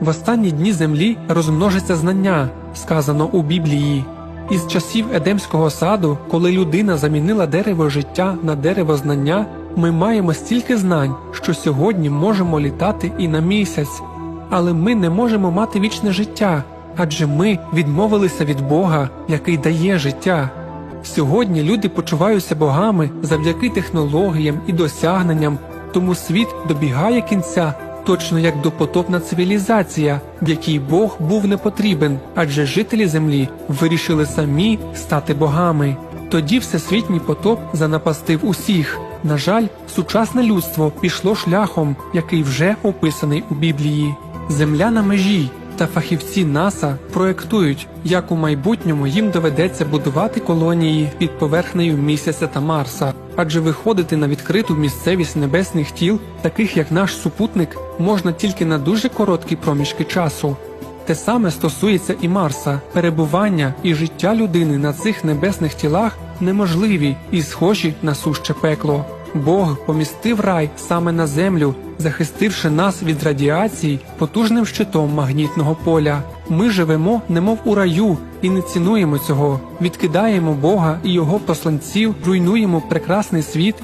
В останні дні землі розмножиться знання, сказано у Біблії. Із часів Едемського саду, коли людина замінила дерево життя на дерево знання, ми маємо стільки знань, що сьогодні можемо літати і на місяць. Але ми не можемо мати вічне життя, адже ми відмовилися від Бога, який дає життя. Сьогодні люди почуваються богами завдяки технологіям і досягненням, тому світ добігає кінця, точно як допотопна цивілізація, в якій Бог був не потрібен, адже жителі землі вирішили самі стати богами. Тоді всесвітній потоп занапастив усіх. На жаль, сучасне людство пішло шляхом, який вже описаний у Біблії. Земля на межі, та фахівці НАСА проектують, як у майбутньому їм доведеться будувати колонії під поверхнею місяця та Марса, адже виходити на відкриту місцевість небесних тіл, таких як наш супутник, можна тільки на дуже короткі проміжки часу. Те саме стосується і Марса. Перебування і життя людини на цих небесних тілах неможливі і схожі на суще пекло. Бог помістив рай саме на землю, захистивши нас від радіації потужним щитом магнітного поля. Ми живемо немов у раю і не цінуємо цього, відкидаємо Бога і його посланців, руйнуємо прекрасний світ